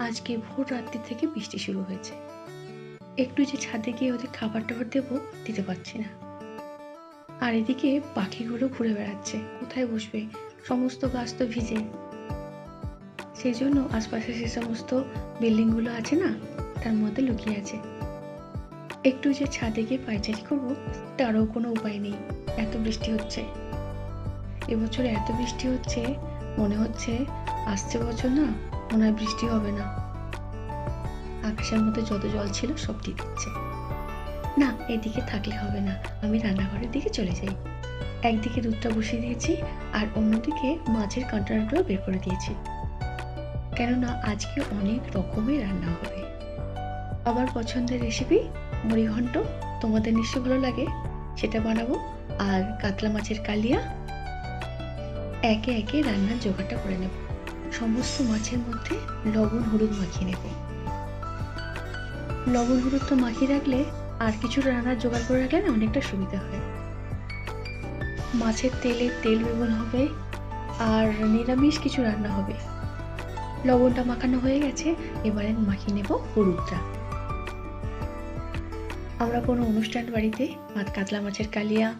আজকে ভোর রাত্রি থেকে বৃষ্টি শুরু হয়েছে। একটু যে ছাদে গিয়ে ওদের খাবার টাবার দেবো, দিতে পারছি না। আর এদিকে পাখিগুলো ঘুরে বেড়াচ্ছে। কোথায় বসবে? সমস্ত গাছ তো ভিজে। সেই জন্য আশপাশে সে সমস্ত বিল্ডিংগুলো আছে না, তার মধ্যে লুকিয়ে আছে। একটু যে ছাদে গিয়ে পায়চারি করব, তারও কোনো উপায় নেই। এত বৃষ্টি হচ্ছে। এবছর এত বৃষ্টি হচ্ছে, মনে হচ্ছে আসছে বছর না মনে হয় বৃষ্টি হবে না। আকাশের মধ্যে যত জল ছিল সব দিয়ে দিচ্ছে না, এদিকে থাকলে হবে না। আমি রান্নাঘরের দিকে চলে যাই। একদিকে দুধটা বসিয়ে দিয়েছি আর অন্যদিকে মাছের কন্টেনারগুলো বের করে দিয়েছি। কেননা আজকে অনেক রকমের রান্না হবে। আমার পছন্দের রেসিপি মুড়িঘণ্ট তোমাদের নিশ্চয় ভালো লাগে। সেটা বানাবো। আর কাতলা মাছের কালিয়া। একে একে রান্নার জোগাড়টা করে নেব। সমস্ত মাছের মধ্যে লবণ, হলুদ মাখিয়ে নেব। লবণ, হলুদ তো মাখিয়ে রাখলে আর কিছু রান্নার জোগাড় করে রাখলে না অনেকটা সুবিধা হয়। মাছের তেলে তেল বেগুন হবে আর নিরামিষ কিছু রান্না হবে। লবণটা মাখানো হয়ে গেছে, এবারে মাখিয়ে নেব হলুদটা। আমরা কোনো অনুষ্ঠান বাড়িতে ভাত, কাতলা মাছের কালিয়া,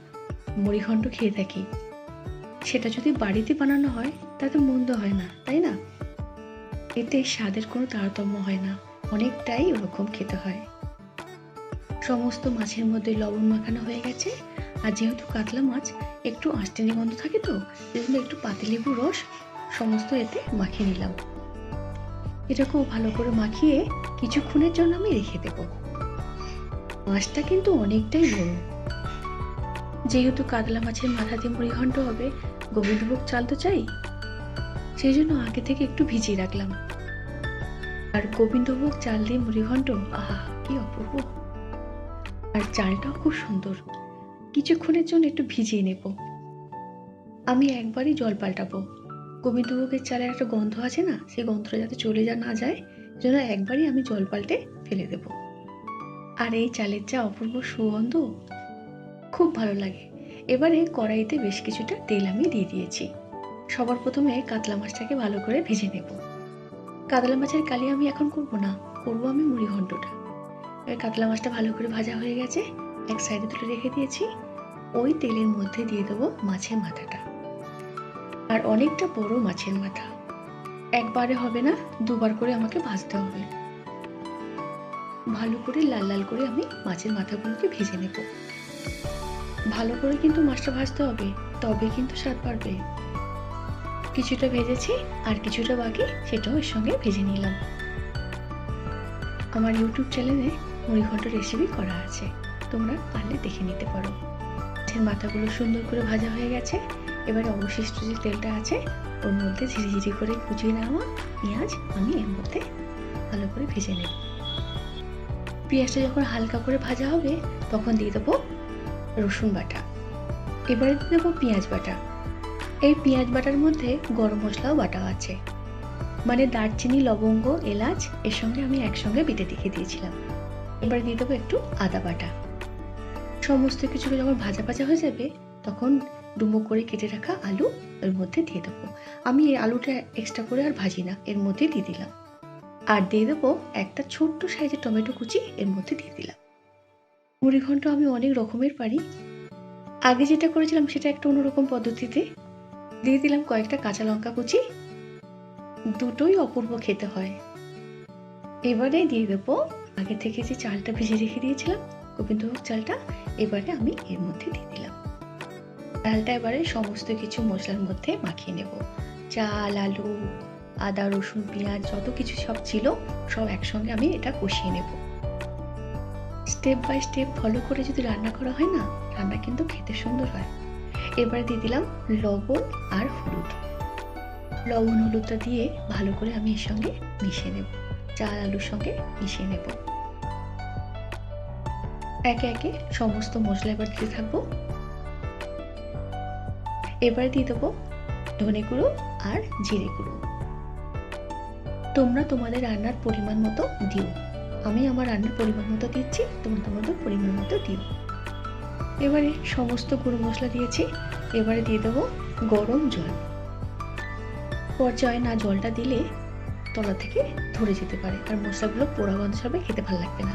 মুড়িঘণ্ট খেয়ে থাকি। সেটা যদি বাড়িতে বানানো হয়, তাতে মন্দ হয় না, তাই না? এতে স্বাদের কোনো তারতম্য হয় না, অনেকটাই ওরকম খেতে হয়। সমস্ত মাছের মধ্যে লবণ মাখানো হয়ে গেছে, আর যেহেতু কাতলা মাছ, একটু আঁশটেনি গন্ধ থাকে তো, সেজন্য একটু পাতিলেবু রস, সমস্ত এতে মাখিয়ে নিলাম। এটাকেও ভালো করে মাখিয়ে কিছুক্ষণের জন্য আমি রেখে দেব। মাছটা কিন্তু অনেকটাই বড় যেহেতু কাতলা মাছের মাথা দিয়ে মুড়িঘণ্ট হবে, গোবিন্দভোগ চাল তো চাই। সেই জন্য আগে থেকে একটু ভিজিয়ে রাখলাম। আর গোবিন্দভোগ চাল দিয়ে মুড়িঘণ্ট, আহা, কি অপূর্ব। আর চালটাও খুব সুন্দর। কিছুক্ষণের জন্য একটু ভিজিয়ে নেব। আমি একবারই জল পাল্টাবো। গোবিন্দভোগের চালের একটা গন্ধ আছে না, সেই গন্ধটা যাতে চলে যা, না যায় জন্য একবারই আমি জল পাল্টে ফেলে দেব। আর এই চালের যা অপূর্ব সুগন্ধ খুব ভালো লাগে। এবারে কড়াইতে বেশ কিছুটা তেল আমি দিয়ে দিয়েছি। সবার প্রথমে কাতলা মাছটাকে ভালো করে ভেজে নেব। কাতলা মাছের কালি আমি এখন করব না, করব আমি মুড়ি ঘন্টটা। এবার কাতলা মাছটা ভালো করে ভাজা হয়ে গেছে, এক সাইডে তুলে রেখে দিয়েছি। ওই তেলের মধ্যে দিয়ে দেবো মাছের মাথাটা। আর অনেকটা বড় মাছের মাথা। একবারে হবে না, দুবার করে আমাকে ভাজতে হবে। ভালো করে লাল লাল করে আমি মাছের মাথাগুলোকে ভেজে নেব। ভালো করে কিন্তু মাছটা ভাজতে হবে, তবে কিন্তু স্বাদ বাড়বে। কিছুটা ভেজেছি, আর কিছুটা বাকি সেটাও এর সঙ্গে ভেজে নিলাম। আমার ইউটিউব চ্যানেলে মুড়িঘণ্ট রেসিপি করা আছে, তোমরা পারলে দেখে নিতে পারো। মাছের মাথাগুলো সুন্দর করে ভাজা হয়ে গেছে, এবারে অবশিষ্ট যে তেলটা আছে, ওর মধ্যে ঝিরিঝিরি করে কুচিয়ে নেওয়া পেঁয়াজ আমি এর মধ্যে ভালো করে ভেজে নেব। পেঁয়াজটা যখন হালকা করে ভাজা হবে, তখন দিয়ে দেবো রসুন বাটা। এবারে দিয়ে দেবো পেঁয়াজ বাটা। এই পেঁয়াজ বাটার মধ্যে গরম মশলাও বাটা আছে। মানে দারচিনি, লবঙ্গ, এলাচ এর সঙ্গে আমি একসঙ্গে বেটে রেখে দিয়েছিলাম। এবার দিয়ে দেবো একটু আদা বাটা। সমস্ত কিছুকে যখন ভাজা ভাজা হয়ে যাবে, তখন ডুমো করে কেটে রাখা আলু এর মধ্যে দিয়ে দেবো। আমি এই আলুটা এক্সট্রা করে আর ভাজি না, এর মধ্যে দিয়ে দিলাম। আর দিয়ে দেবো একটা ছোট্ট সাইজের টমেটো কুচি এর মধ্যে দিয়ে দিলাম। মুড়িঘণ্ট আমি অনেক রকমের পারি। আগে যেটা করেছিলাম সেটা একটা অন্যরকম পদ্ধতিতে দিয়ে দিলাম কয়েকটা কাঁচা লঙ্কা কুচি। দুটোই অপূর্ব খেতে হয়। এবারে দিয়ে দেবো আগে থেকে যে চালটা ভেজে রেখে দিয়েছিলাম গোবিন্দভোগ চালটা, এবারে আমি এর মধ্যে দিয়ে দিলাম। ডালটা এবারে সমস্ত কিছু মশলার মধ্যে মাখিয়ে নেব। চাল, আলু, আদা, রসুন, পেঁয়াজ, যত কিছু সব ছিল, সব একসঙ্গে আমি এটা কষিয়ে নেব। স্টেপ বাই স্টেপ ফলো করে যদি রান্না করা হয় না, রান্না কিন্তু খেতে সুন্দর হয়। এবারে দিয়ে দিলাম লবণ আর হলুদ। লবণ হলুদটা দিয়ে ভালো করে আমি এর সঙ্গে মিশিয়ে নেব। চাল আলুর সঙ্গে মিশিয়ে নেব। একে একে সমস্ত মশলা এবার দিতে থাকব। এবারে দিয়ে দেবো ধনে গুঁড়ো আর জিরে গুঁড়ো। তোমরা তোমাদের রান্নার পরিমাণ মতো দিও। আমি আমার রান্নার পরিমাণ মতো দিচ্ছি তোমরা তোমাদের পরিমাণ মতো দিও। এবারে সমস্ত গুঁড়ো মশলা দিয়েছি, এবারে দিয়ে দেবো গরম জল। পর্যায়ে না জলটা দিলে তলা থেকে ধরে যেতে পারে, আর মশলাগুলো পোড়া গন্ধ ছাড়বে, খেতে ভালো লাগবে না।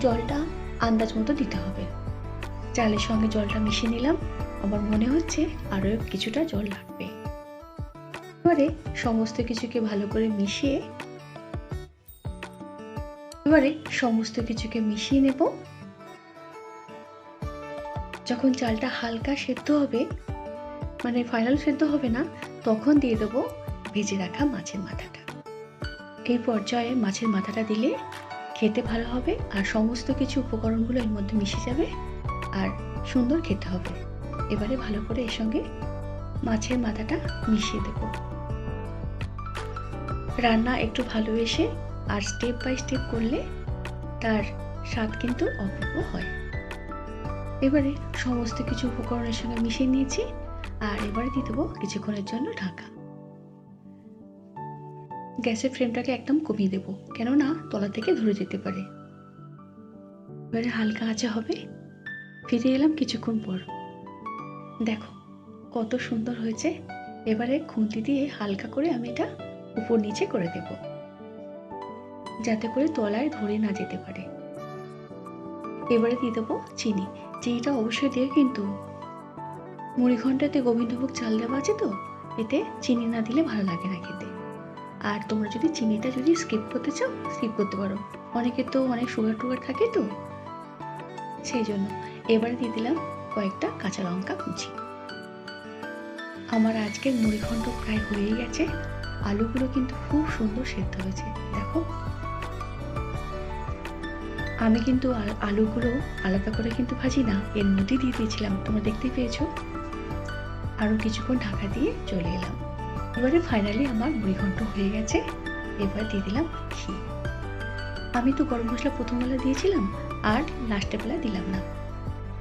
জলটা আন্দাজ মতো দিতে হবে। চালের সঙ্গে জলটা মিশিয়ে নিলাম, আমার মনে হচ্ছে আরও কিছুটা জল লাগবে। এবারে সমস্ত কিছুকে ভালো করে মিশিয়ে এবারে সমস্ত কিছুকে মিশিয়ে নেব। যখন চালটা হালকা সেদ্ধ হবে মানে ফাইনাল সেদ্ধ হবে না, তখন দিয়ে দেবো ভেজে রাখা মাছের মাথাটা। এই পর্যায়ে মাছের মাথাটা দিলে খেতে ভালো হবে আর সমস্ত কিছু উপকরণগুলো এর মধ্যে মিশে যাবে আর সুন্দর খেতে হবে। এবারে ভালো করে এর সঙ্গে মাছের মাথাটা মিশিয়ে দেব। রান্না একটু ভালোবেসে আর স্টেপ বাই স্টেপ করলে তার স্বাদ কিন্তু অপূর্ব হয়। এবারে সমস্ত কিছু উপকরণের সঙ্গে মিশিয়ে নিয়েছি আর এবারে দিয়ে দেবো কিছুক্ষণের জন্য ঢাকা। গ্যাসের ফ্লেমটাকে একদম কমিয়ে দেবো, কেননা তলা থেকে ধরে যেতে পারে। এবারে হালকা আঁচে হবে, ফিরে এলাম কিছুক্ষণ পর। দেখো, কত সুন্দর হয়েছে। এবারে খুন্তি দিয়ে হালকা করে আমি এটা উপর নিচে করে দেব। যাতে করে তলায় ধরে না যেতে পারে। এবারে দিয়ে দেবো চিনি। চিনিটা অবশ্যই দিয়ে কিন্তু। মুড়িঘণ্টাতে গোবিন্দভোগ চাল দেওয়া আছে তো? এতে চিনি না দিলে ভালো লাগে না খেতে। আর তোমরা যদি চিনিটা যদি স্কিপ করতে চাও স্কিপ করতে পারো। অনেকে তো অনেক সুগার টুগার থাকে তো? সেই জন্য এবারে দিয়ে দিলাম কয়েকটা কাঁচা লঙ্কা কুচি। আমার আজকের মুড়িঘণ্ট প্রায় হয়েই গেছে। আলুগুলো কিন্তু খুব সুন্দর সেদ্ধ হয়েছে। দেখো। আমি কিন্তু আল- আলুগুলো আলাদা করে কিন্তু ভাজি না। এর মধ্যেই দিয়ে দিয়েছিলাম। তোমরা দেখতে পেয়েছ? আরও কিছুক্ষণ ঢাকা দিয়ে চলে এলাম। এবারে ফাইনালি আমার মুড়িঘণ্ট হয়ে গেছে। এবার দিয়ে দিলাম ঘি। আমি তো গরম মশলা প্রথম বেলা দিয়েছিলাম, আর লাস্টের বেলা দিলাম না।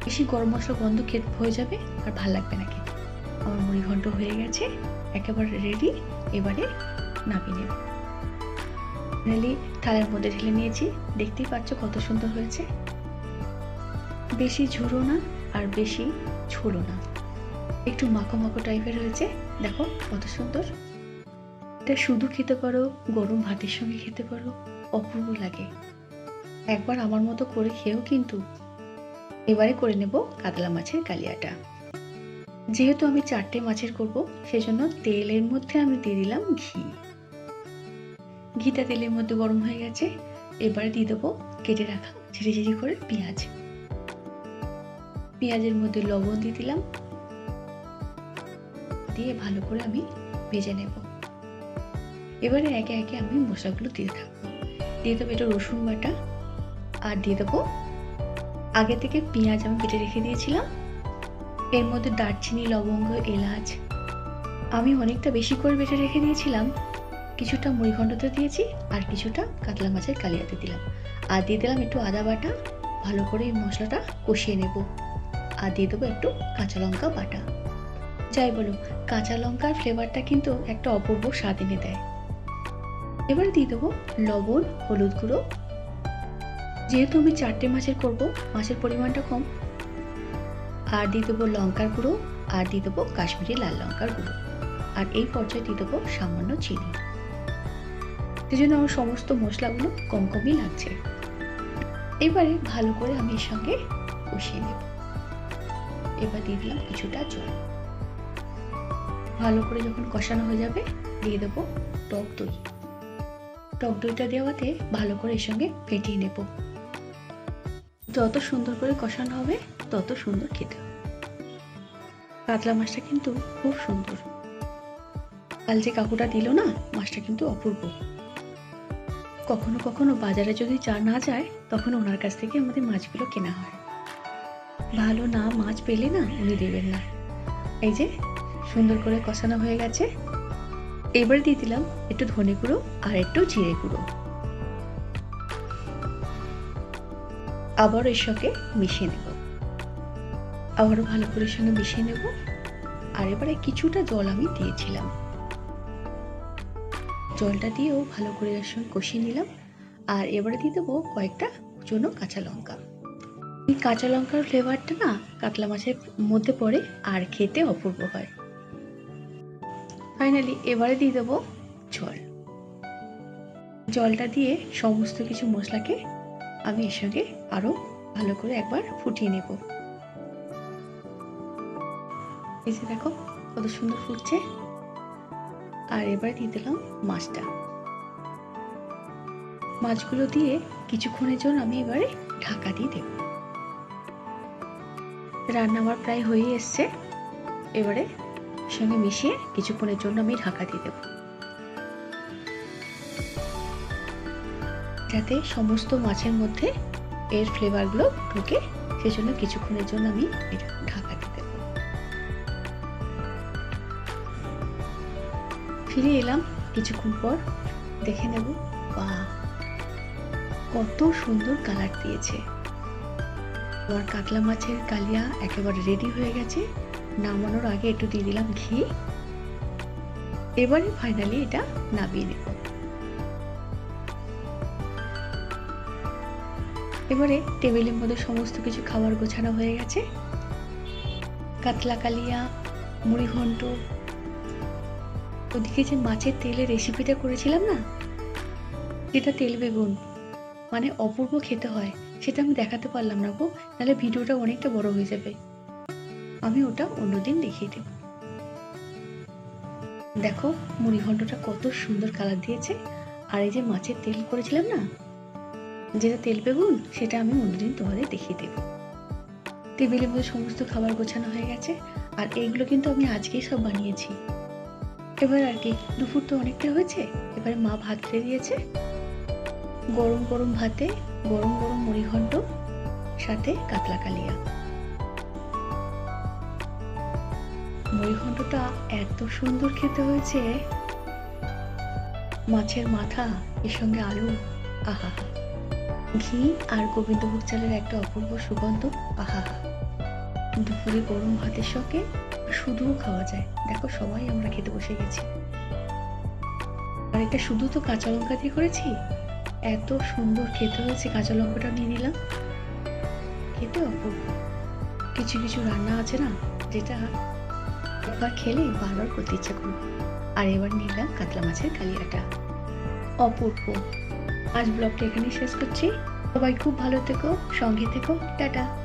বেশি গরম মশলা গন্ধ খেত, হয়ে যাবে, আর ভালো লাগবে না খেতে। আমার মুড়িঘণ্ট হয়ে গেছে, একেবারে রেডি এবারে নামিয়ে নেব। ফাইনালি থালের মধ্যে ঢেলে নিয়েছি। দেখতেই পাচ্ছ কত সুন্দর হয়েছে। বেশি ঝুড়ো না আর বেশি ঝোলো না। একটু মাখো মাখো টাইপের হয়েছে। দেখো কত সুন্দর। এটা শুধু খেতে পারো, গরম ভাতের সঙ্গে খেতে পারো, অপূর্ব লাগে। একবার আমার মতো করে খেয়েও কিন্তু এবারে করে নেব কাতলা মাছের কালিয়াটা। যেহেতু আমি চারটে মাছের করব, সেজন্য তেলের মধ্যে আমি দিয়ে দিলাম ঘি। ঘিটা তেলের মধ্যে গরম হয়ে গেছে। এবারে দিয়ে দেবো কেটে রাখা ঝিরি ঝিরি করে পেঁয়াজ। পেঁয়াজের মধ্যে লবণ দিয়ে দিলাম। দিয়ে ভালো করে আমি ভেজে নেব। এবারে একে একে আমি মশলাগুলো দিয়ে থাকব। দিয়ে দেবো এটা রসুন বাটা। আর দিয়ে দেবো আগে থেকে পেঁয়াজ আমি কেটে রেখে দিয়েছিলাম। এর মধ্যে দারচিনি, লবঙ্গ, এলাচ আমি অনেকটা বেশি করে বেটে রেখে দিয়েছিলাম। কিছুটা মুড়িঘণ্টতে দিয়েছি আর কিছুটা কাতলা মাছের কালিয়াতে দিলাম। আর দিয়ে দিলাম একটু আদা বাটা, ভালো করে এই মশলাটা কষিয়ে নেব। আর দিয়ে দেবো একটু কাঁচা লঙ্কা বাটা। যাই বলো, কাঁচা লঙ্কার ফ্লেভারটা কিন্তু একটা অপূর্ব স্বাদ এনে দেয়। এবার দিয়ে দেবো লবণ, হলুদ গুঁড়ো। যেহেতু আমি চারটে মাছের করব, মাছের পরিমাণটা কম। আর দিয়ে দেবো লঙ্কার গুঁড়ো, আর দিয়ে দেবো কাশ্মীরি লাল লঙ্কার গুঁড়ো। আর এই পর্যায়ে দিয়ে দেবো সামান্য চিনি। সেই জন্য আমার সমস্ত মশলাগুলো কম কমই লাগছে। এবারে ভালো করে আমি এর সঙ্গে কষিয়ে নেব। এবার দিয়ে দিলাম কিছুটা জল। ভালো করে যখন কষানো হয়ে যাবে, দিয়ে দেবো টক দই। টক দইটা দেওয়াতে ভালো করে এর সঙ্গে ফেটিয়ে নেব। যত সুন্দর করে কষানো হবে, তত সুন্দর খেতে কাতলা মাছটা কিন্তু খুব সুন্দর। কাল যে কাকুটা দিল না, মাছটা কিন্তু অপূর্ব। কখনো কখনো বাজারে যদি চা না যায়, তখন ওনার কাছ থেকে আমাদের মাছগুলো কেনা হয়। ভালো না মাছ পেলে না উনি দেবেন না। এই যে, সুন্দর করে কষানো হয়ে গেছে। এবার দিয়ে দিলাম একটু ধনে গুঁড়ো আর একটু জিরে গুঁড়ো। আবার এর সঙ্গে মিশিয়ে নেব। আবারও ভালো করে সঙ্গে মিশিয়ে নেব। আর এবারে কিছুটা জল আমি দিয়েছিলাম। জলটা দিয়েও ভালো করে এর সঙ্গে কষিয়ে নিলাম। আর এবারে দিয়ে দেবো কয়েকটা কুচনো কাঁচা লঙ্কা। এই কাঁচা লঙ্কার ফ্লেভারটা না কাতলা মাছের মধ্যে পড়ে আর খেতে অপূর্ব হয়। ফাইনালি এবারে দিয়ে দেবো জল। জলটা দিয়ে সমস্ত কিছু মশলাকে আমি এর সঙ্গে আরও ভালো করে একবার ফুটিয়ে নেব। এই যে দেখো, কত সুন্দর ফুটছে। আর এবার দিয়ে দিলাম মাছটা। মাছগুলো দিয়ে কিছুক্ষণের জন্য আমি এবারে ঢাকা দিয়ে দেব। রান্না আমার প্রায় হয়ে এসছে। এবারে সঙ্গে মিশিয়ে কিছুক্ষণের জন্য আমি ঢাকা দিয়ে দেব। যাতে সমস্ত মাছের মধ্যে এর ফ্লেভারগুলো ঢুকে, সেজন্য কিছুক্ষণের জন্য আমি এটা ফিরে এলাম কিছুক্ষণ পর। দেখে নেব বা কত সুন্দর কালার দিয়েছে। আমার কাতলা মাছের কালিয়া একেবারে রেডি হয়ে গেছে। নামানোর আগে একটু দিয়ে দিলাম ঘি। এবারে ফাইনালি এটা নামিয়ে নেব। এবারে টেবিলের মধ্যে সমস্ত কিছু খাবার গোছানো হয়ে গেছে। কাতলা কালিয়া মুড়ি ওদিকে যে মাছের তেলের রেসিপিটা করেছিলাম না? যেটা তেল বেগুন মানে অপূর্ব খেতে হয়, সেটা আমি দেখাতে পারলাম না গো তাহলে ভিডিওটা অনেকটা বড় হয়ে যাবে। আমি ওটা অন্যদিন দেখিয়ে দেব। দেখো মুড়ি ঘন্টটা কত সুন্দর কালার দিয়েছে, আর এই যে মাছের তেল করেছিলাম না, যেটা তেল বেগুন, সেটা আমি অন্যদিন তোমাদের দেখিয়ে দেব। টেবিলের মধ্যে সমস্ত খাবার গোছানো হয়ে গেছে, আর এইগুলো কিন্তু আমি আজকেই সব বানিয়েছি। এবার আর কি দুপুর তো অনেকটা হয়েছে, এবারে মা ভাত খেয়ে দিয়েছে। গরম গরম ভাতে গরম গরম মুড়ি সাথে কাতলা কালিয়া। মুড়িঘণ্টটা এত সুন্দর খেতে হয়েছে। মাছের মাথা, এর সঙ্গে আলু, আহা ঘি আর গোবিন্দভোগ চালের একটা অপূর্ব সুগন্ধ, আহা দুপুরে গরম ভাতের সঙ্গে শুধুও খাওয়া যায়। দেখো সবাই আমরা খেতে বসে গেছি। আর এটা শুধু তো কাঁচা লঙ্কা দিয়ে করেছি? এত সুন্দর খেতে হয়েছে কাঁচা লঙ্কাটা নিয়ে নিলাম। খেতে অপূর্ব। কিছু কিছু রান্না আছে না, যেটা একবার খেলে বারবার করতে ইচ্ছা করবে। আর এবার নিলাম কাতলা মাছের কালিয়াটা। অপূর্ব। আজ ব্লগটা এখানেই শেষ করছি। সবাই খুব ভালো থেকো, সঙ্গে থেকো। টাটা।